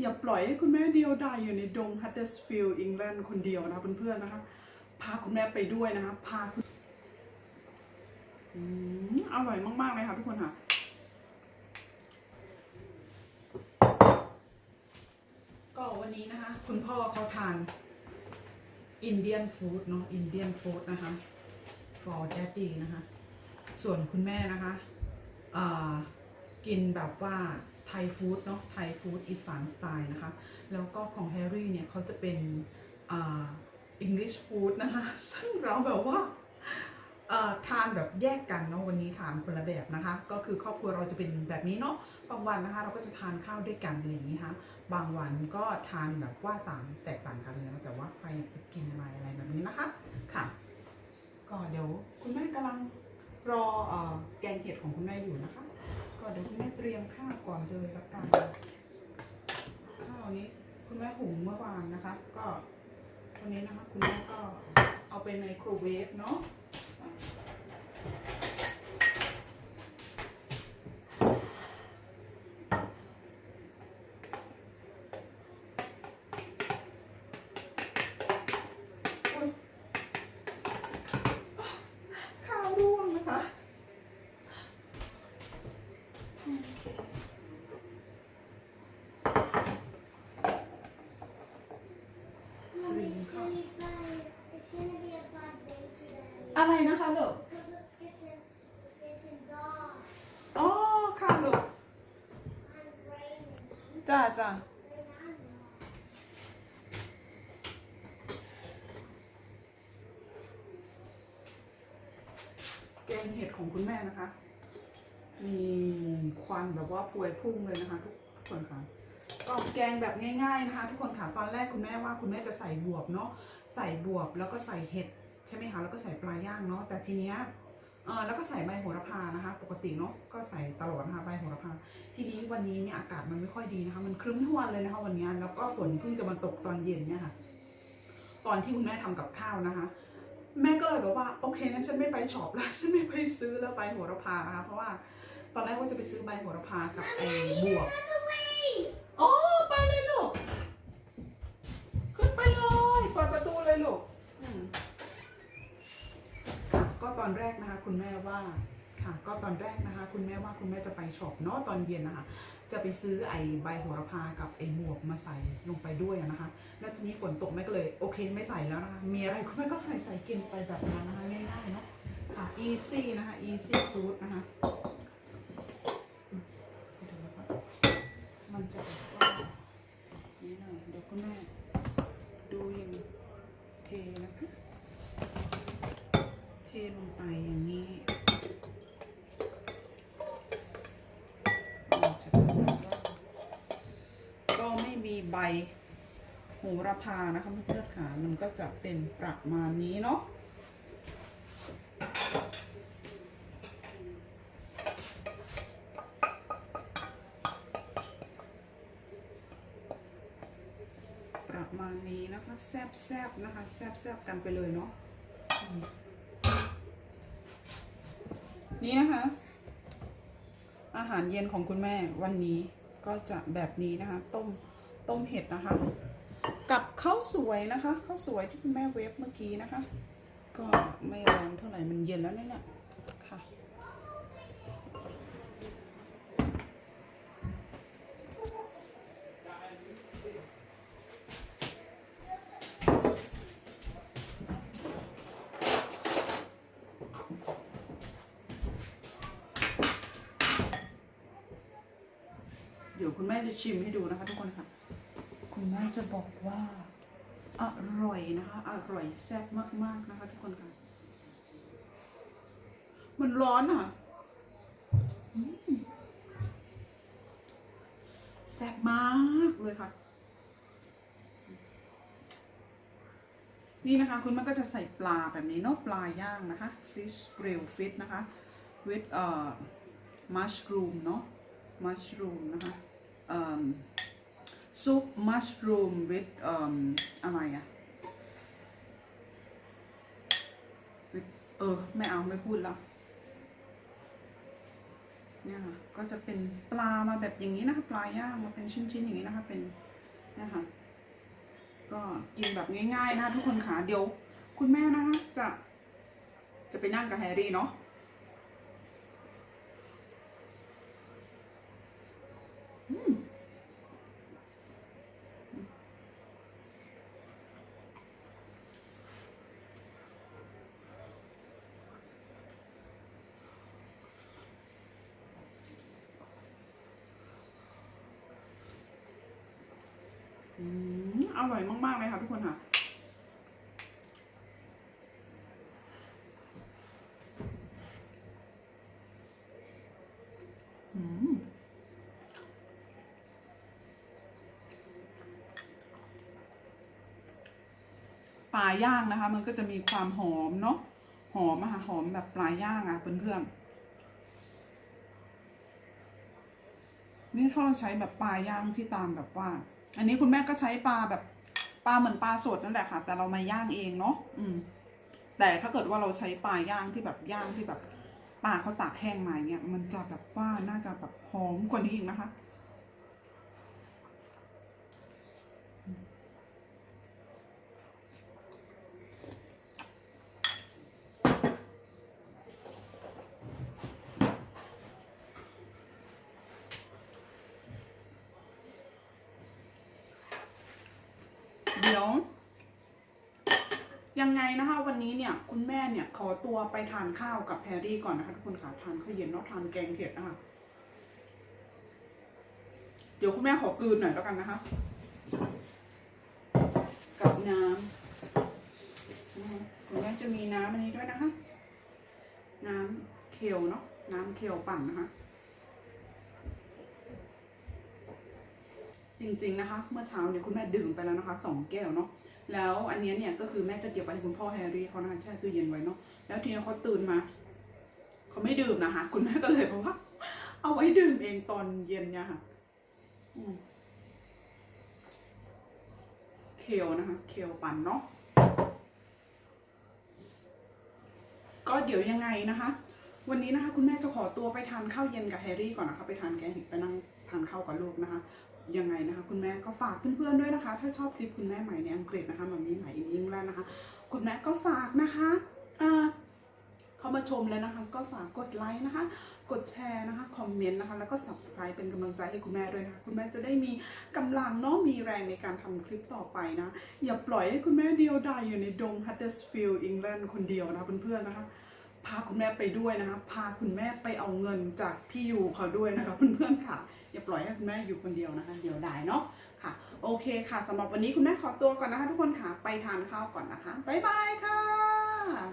อย่าปล่อยให้คุณแม่เดียวดายอยู่ในดงฮัตเดอร์สฟิลด์อังกฤษคนเดียวนะคะเพื่อนๆนะคะ พาคุณแม่ไปด้วยนะคะ พาคุณอืมอร่อยมากๆเลยค่ะทุกคนค่ะก็วันนี้นะคะ คุณพ่อเขาทานอินเดียนฟู้ดเนาะอินเดียนฟู้ดนะคะ for daddy นะคะ ส่วนคุณแม่นะคะกินแบบว่า ไทยฟู้ดเนาะไทยฟู้ดอีสานสไตล์นะคะ แล้วก็ของแฮร์รี่เนี่ยเขาจะเป็นอ่าอังกฤษฟู้ดนะคะ ซึ่งเราแบบว่าอ่อทานแบบแยกกันเนาะวันนี้ทานคนละแบบนะคะ ก็คือครอบครัวเราจะเป็นแบบนี้เนาะบางวันนะคะ เราก็จะทานข้าวด้วยกันอะไรอย่างนี้ค่ะบางวันก็ทานแบบว่าต่างแตกต่างกันเลยนะแต่ว่าใครอยากจะกินอะไรอะไรแบบนี้นะคะค่ะ ก็เดี๋ยวคุณแม่กำลังรออ่อแกงเห็ดของคุณแม่อยู่นะคะ ก็เดี๋ยวคุณแม่เตรียมข้าวก่อนเลยละกันข้าวนี้คุณแม่หุงเมื่อวานนะคะ ก็วันนี้นะคะคุณแม่ก็เอาไปไมโครเวฟเนาะอุ๊ยข้าวร่วงนะคะ Mommy, it's gonna be bad. It's gonna be a bad day today. อะไรนะคะลูกอ๋อค่ะลูกจ้าจ้าแกงเห็ดของคุณแม่นะคะ มีควันแบบว่าพวยพุ่งเลยนะคะทุกคนค่ะก็แกงแบบง่ายๆนะคะ ทุกคนค่ะตอนแรกคุณแม่ว่าคุณแม่จะใส่บวบเนาะใส่บวบแล้วก็ใส่เห็ด ใช่ไหมคะแล้วก็ใส่ปลาย่างเนาะแต่ทีเนี้ยเออแล้วก็ใส่ใบโหระพานะคะ ปกติเนาะก็ใส่ตลอดนะคะใบโหระพา ทีนี้วันนี้เนี่ยอากาศมันไม่ค่อยดีนะคะ มันครึ้มทั้งวันเลยนะคะ วันนี้แล้วก็ฝนเพิ่งจะมาตกตอนเย็นเนี่ยค่ะ ตอนที่คุณแม่ทำกับข้าวนะคะ แม่ก็เลยบอกว่าโอเคงั้นฉันไม่ไปช็อปแล้วฉันไม่ไปซื้อแล้วใบโหระพานะคะเพราะว่าตอนแรกว่าจะไปซื้อใบโหระพากับไอ้บวบ โอ้ไปเลยลูก ขึ้นไปเลยเปิดประตูเลยลูกอืมค่ะ ก็ต อนแรกนะคะคุณแม่ว่าค่ะก็ตอนแรกนะคะ คุณแม่ว่าคุณแม่จะไปช็อปเนาะตอนเย็นนะคะ จะไปซื้อไอ้ใบโหระพากับไอ้หมวกมาใส่ลงไปด้วยนะคะ แล้วทีนี้ฝนตกแม่ก็เลยโอเคไม่ใส่แล้วนะคะมีอะไรคุณแม่ก็ใส่ใส่กินไปแบบนั้นนะคะง่ายๆเนาะค่ะ easy นะคะ easy food นะคะอืมเดี๋ยวนะคะมันจะแบบว่านี่หน่อยเดี๋ยวคุณแม่ดูอย่างเทนะคะเท ลงไปอย่างนี้ก็ไม่มีใบโหระพานะคะเพื่อนๆค่ะ มันก็จะเป็นประมาณนี้เนาะประมาณนี้นะคะ แซบๆนะคะ แซบๆกันไปเลยเนาะ นี่นะคะ อาหารเย็นของคุณแม่วันนี้ก็จะแบบนี้นะคะ ต้มต้มเห็ดนะคะ กับข้าวสวยนะคะข้าวสวยที่คุณแม่เวฟเมื่อกี้นะคะ ก็ไม่ร้อนเท่าไหร่มันเย็นแล้วเนี่ยค่ะ คุณแม่จะชิมให้ดูนะคะทุกคนค่ะ คุณแม่จะบอกว่า อร่อยนะคะ อร่อยแซ่บมากๆนะคะ ทุกคนค่ะ มันร้อนอะอแซ่บมากเลยค่ะ นี่นะคะ คุณแม่ก็จะใส่ปลาแบบนี้เนาะปลาย่างนะคะ fish grill fish นะคะ with เอ่อ mushroom เนาะ mushroom นะคะ เอ่อซุปมัชรูม with เอ่ออะไรอะ with เออ ไม่เอาไม่พูดแล้วเนี่ยค่ะ ก็จะเป็นปลามาแบบอย่างนี้นะคะ ปลาย่างมาเป็นชิ้นๆอย่างนี้นะคะ เป็นนะคะก็กินแบบง่ายๆนะคะทุกคนค่ะ เดี๋ยว คุณแม่นะคะจะ จะไปนั่งกับแฮร์รี่เนาะ อร่อยมาก ๆ เลยค่ะทุกคนค่ะ อืมปลาย่างนะคะ มันก็จะมีความหอมเนาะหอมอะค่ะหอมแบบปลาย่างอะเพื่อนๆนี่ถ้าเราใช้แบบปลาย่างที่ตามแบบว่า อันนี้คุณแม่ก็ใช้ปลาแบบปลาเหมือนปลาสดนั่นแหละค่ะ แต่เรามาย่างเองเนาะอืม แต่ถ้าเกิดว่าเราใช้ปลาย่างที่แบบย่างที่แบบปลาเขาตากแห้งมาเนี่ยมันจะแบบว่าน่าจะแบบหอมกว่านี้อีกนะคะ เดี๋ยว ยังไงนะคะวันนี้เนี่ย คุณแม่เนี่ยขอตัวไปทานข้าวกับแพรรี่ก่อนนะคะทุกคนค่ะทานข้าวเย็นเนาะทานแกงเผ็ดนะคะเดี๋ยวคุณแม่ขอกลืนหน่อยแล้วกันนะคะ กับน้ำนะคะคุณแม่จะมีน้ำอันนี้ด้วยนะคะ น้ำเคียวเนาะน้ำเคียวปั่นนะคะ จริงๆนะคะ เมื่อเช้าเนี่ยคุณแม่ดื่มไปแล้วนะคะสองแก้วเนาะแล้วอันนี้เนี่ยก็คือแม่จะเก็บไว้ให้คุณพ่อแฮร์รี่เขานะคะแช่ตู้เย็นไว้เนาะแล้วทีนี้เขาตื่นมาเขาไม่ดื่มนะคะ คุณแม่ก็เลยบอกว่า เอาไว้ดื่มเองตอนเย็นเนี่ยค่ะเคลนะคะ เคลปั่นเนาะก็เดี๋ยวยังไงนะคะ วันนี้นะคะ คุณแม่จะขอตัวไปทานข้าวเย็นกับแฮร์รี่ก่อนนะคะ ไปทานแกงห็ดไปนั่งทานข้าวกับลูกนะคะ ยังไงนะคะ คุณแม่ก็ฝากเพื่อนๆด้วยนะคะ ถ้าชอบคลิปคุณแม่ใหม่ในอังกฤษนะคะแบบนี้ใหม่อินอิงแล้วนะคะ คุณแม่ก็ฝากนะคะเข้ามาชมแล้วนะคะ ก็ฝากกดไลค์นะคะ กดแชร์นะคะคอมเมนต์นะคะ แล้วก็ subscribe เป็นกำลังใจให้คุณแม่ด้วยนะคะคุณแม่จะได้มีกำลังเนาะมีแรงในการทำคลิปต่อไปนะ อย่าปล่อยให้คุณแม่เดียวดายอยู่ในดง Huddersfield England คนเดียวนะคะเพื่อนๆนะคะพาคุณแม่ไปด้วยนะคะ พาคุณแม่ไปเอาเงินจากพี่ยูเขาด้วยนะคะเพื่อนๆค่ะ อย่าปล่อยให้คุณแม่อยู่คนเดียวนะคะ เดี๋ยวได้เนาะค่ะ โอเคค่ะสำหรับวันนี้คุณแม่ขอตัวก่อนนะคะ ทุกคนค่ะไปทานข้าวก่อนนะคะบ๊ายบายค่ะ